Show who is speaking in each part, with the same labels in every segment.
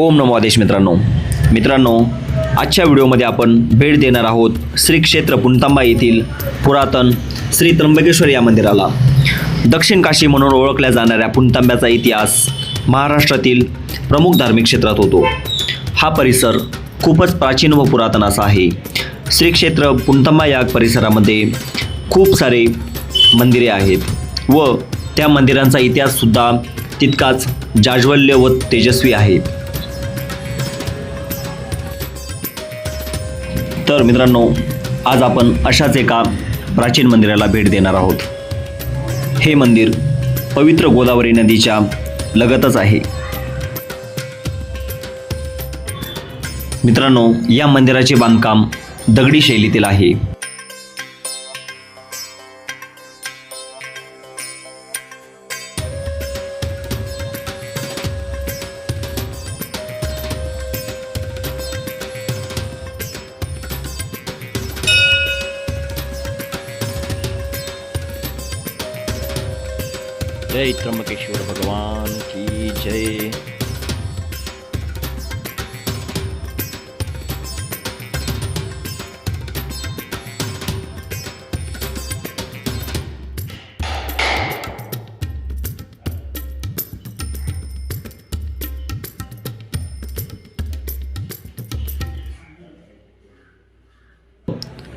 Speaker 1: ओम नमो आदेश मित्रांनो. मित्रांनो आजच्या व्हिडिओमध्ये आपण भेट देणार आहोत श्री क्षेत्र पुणतांबा येथील पुरातन श्री त्र्यंबकेश्वर या मंदिराला. दक्षिण काशी म्हणून ओळखल्या जाणाऱ्या पुणतांब्याचा इतिहास महाराष्ट्रातील प्रमुख धार्मिक क्षेत्रात होतो. हा परिसर खूपच प्राचीन व पुरातन असा आहे. श्री क्षेत्र पुणतांबा या परिसरामध्ये खूप सारे मंदिरे आहेत व त्या मंदिरांचा इतिहाससुद्धा तितकाच जाज्वल्य व तेजस्वी आहे. तर मित्रांनो आज आपण अशाच एका प्राचीन मंदिराला भेट देणार आहोत. हे मंदिर पवित्र गोदावरी नदीच्या लगतच आहे. मित्रांनो या मंदिराचे बांधकाम दगडी शैलीतील आहे. जय त्र्यंबकेश्वर भगवान की जय।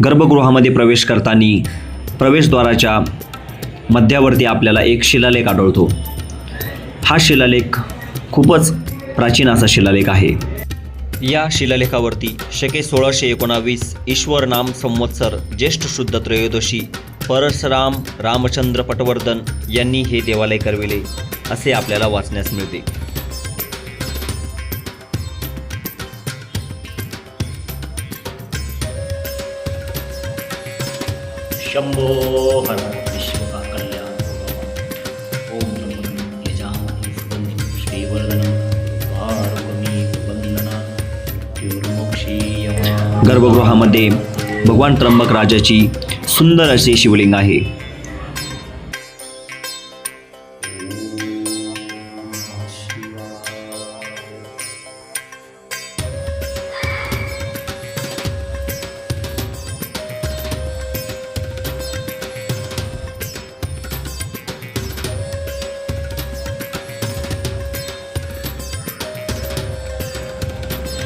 Speaker 1: गर्भगृहामध्ये प्रवेश करताना प्रवेशद्वाराच्या मध्यावरती आपल्याला एक शिलालेख आढळतो. हा शिलालेख खूपच प्राचीन असा शिलालेख आहे. या शिलालेखावरती शके सोळाशे एकोणावीस ईश्वर नाम संवत्सर ज्येष्ठ शुद्ध त्रयोदशी परशराम रामचंद्र पटवर्धन यांनी हे देवालय करविले असे आपल्याला वाचण्यास मिळते.
Speaker 2: शंभो
Speaker 1: गर्भगृहामध्ये भगवान त्र्यंबक राजाची सुंदर असे शिवलिंग आहे.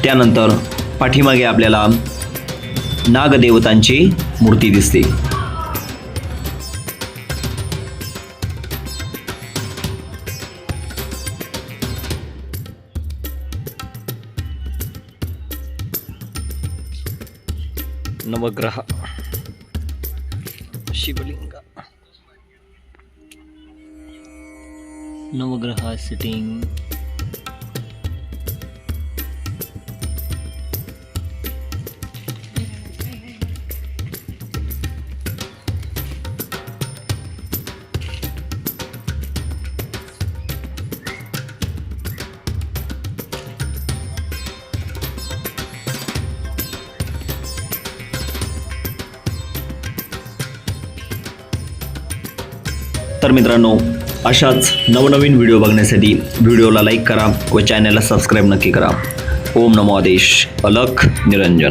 Speaker 1: त्यानंतर पाठीमागे आपल्याला नागदेवतांची मूर्ती दिसते. नवग्रह शिवलिंग
Speaker 2: नवग्रह सिटिंग
Speaker 1: तर मित्रांनो अशाच नवनवीन व्हिडिओ बघण्यासाठी व्हिडिओला लाईक करा व चॅनलला सबस्क्राईब नक्की करा. ओम नमो आदेश अलख निरंजन.